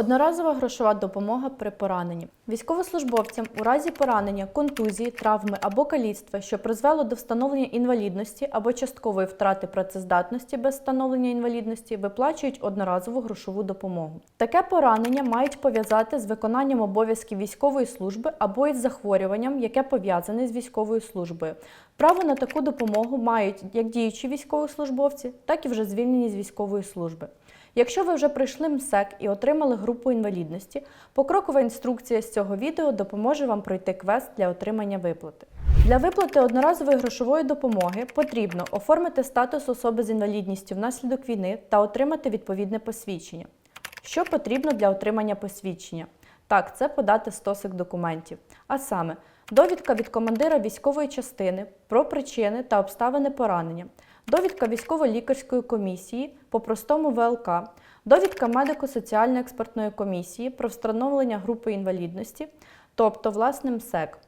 Одноразова грошова допомога при пораненні. Військовослужбовцям у разі поранення, контузії, травми або каліцтва, що призвело до встановлення інвалідності або часткової втрати працездатності без встановлення інвалідності, виплачують одноразову грошову допомогу. Таке поранення мають пов'язати з виконанням обов'язків військової служби або із захворюванням, яке пов'язане з військовою службою. Право на таку допомогу мають як діючі військовослужбовці, так і вже звільнені з військової служби. Якщо ви вже пройшли МСЕК і отримали групу інвалідності, покрокова інструкція з цього відео допоможе вам пройти квест для отримання виплати. Для виплати одноразової грошової допомоги потрібно оформити статус особи з інвалідністю внаслідок війни та отримати відповідне посвідчення. Що потрібно для отримання посвідчення? Так, це подати стосик документів, а саме довідка від командира військової частини про причини та обставини поранення, довідка військово-лікарської комісії по простому ВЛК, довідка медико-соціально-експертної комісії про встановлення групи інвалідності, тобто власне МСЕК.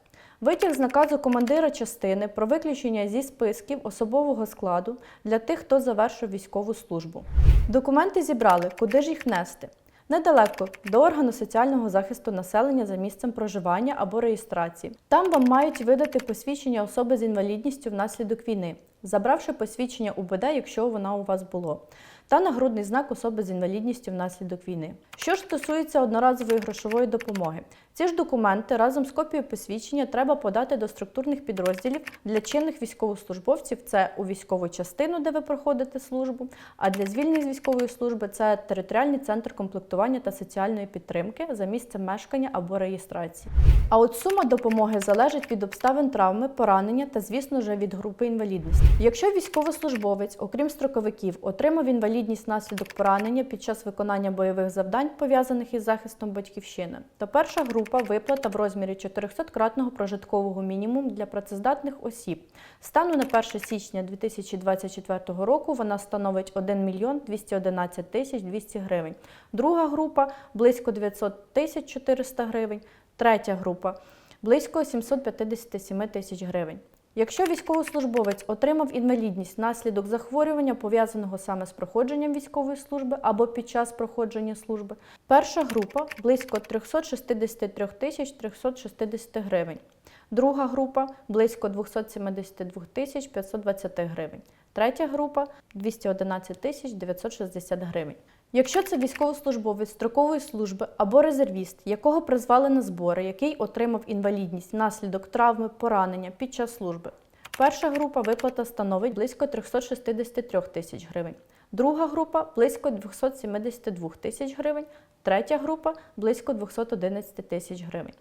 Витяг з наказу командира частини про виключення зі списків особового складу для тих, хто завершив військову службу. Документи зібрали, куди ж їх нести? Недалеко до органу соціального захисту населення за місцем проживання або реєстрації. Там вам мають видати посвідчення особи з інвалідністю внаслідок війни, забравши посвідчення УБД, якщо вона у вас було, та нагрудний знак особи з інвалідністю внаслідок війни. Що ж стосується одноразової грошової допомоги, ці ж документи разом з копією посвідчення треба подати до структурних підрозділів для чинних військовослужбовців. Це у військову частину, де ви проходите службу. А для звільнених з військової служби це територіальний центр комплектування та соціальної підтримки за місцем мешкання або реєстрації. А от сума допомоги залежить від обставин травми, поранення та, звісно ж, від групи інвалідності. Якщо військовослужбовець, окрім строковиків, отримав інвалідність внаслідок поранення під час виконання бойових завдань, пов'язаних із захистом батьківщини, то перша група виплата в розмірі 400-кратного прожиткового мінімуму для працездатних осіб. Стану на 1 січня 2024 року вона становить 1 мільйон 211 тисяч 200 гривень. Друга група близько 900 тисяч 400 гривень. Третя група близько 757 тисяч гривень. Якщо військовослужбовець отримав інвалідність внаслідок захворювання, пов'язаного саме з проходженням військової служби або під час проходження служби, перша група близько 363 тисяч 360 гривень. Друга група близько 272 тисяч 520 гривень. Третя група 211 тисяч 960 гривень. Якщо це військовослужбовець строкової служби або резервіст, якого призвали на збори, який отримав інвалідність внаслідок травми, поранення під час служби, перша група виплата становить близько 363 тисяч гривень. Друга група близько 272 тисяч гривень, третя група близько 211 тисяч гривень.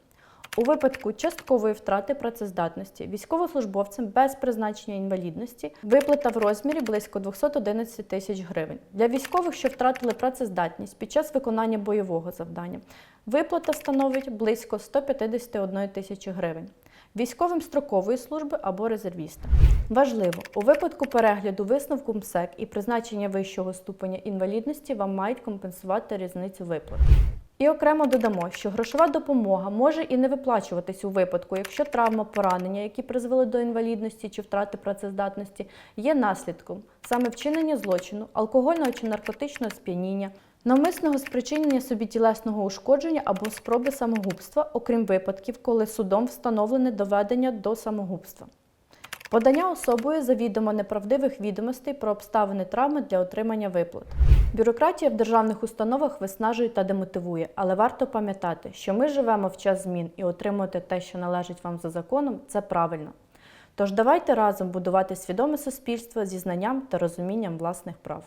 У випадку часткової втрати працездатності військовослужбовцям без призначення інвалідності виплата в розмірі близько 211 тисяч гривень. Для військових, що втратили працездатність під час виконання бойового завдання, виплата становить близько 151 тисячі гривень. Військовим строкової служби або резервістам. Важливо, у випадку перегляду висновку МСЕК і призначення вищого ступеня інвалідності вам мають компенсувати різницю виплат. І окремо додамо, що грошова допомога може і не виплачуватись у випадку, якщо травма поранення, які призвели до інвалідності чи втрати працездатності, є наслідком саме вчинення злочину, алкогольного чи наркотичного сп'яніння, навмисного спричинення собі тілесного ушкодження або спроби самогубства, окрім випадків, коли судом встановлене доведення до самогубства. Подання особою завідомо неправдивих відомостей про обставини травми для отримання виплат. Бюрократія в державних установах виснажує та демотивує, але варто пам'ятати, що ми живемо в час змін і отримувати те, що належить вам за законом, це правильно. Тож давайте разом будувати свідоме суспільство зі знанням та розумінням власних прав.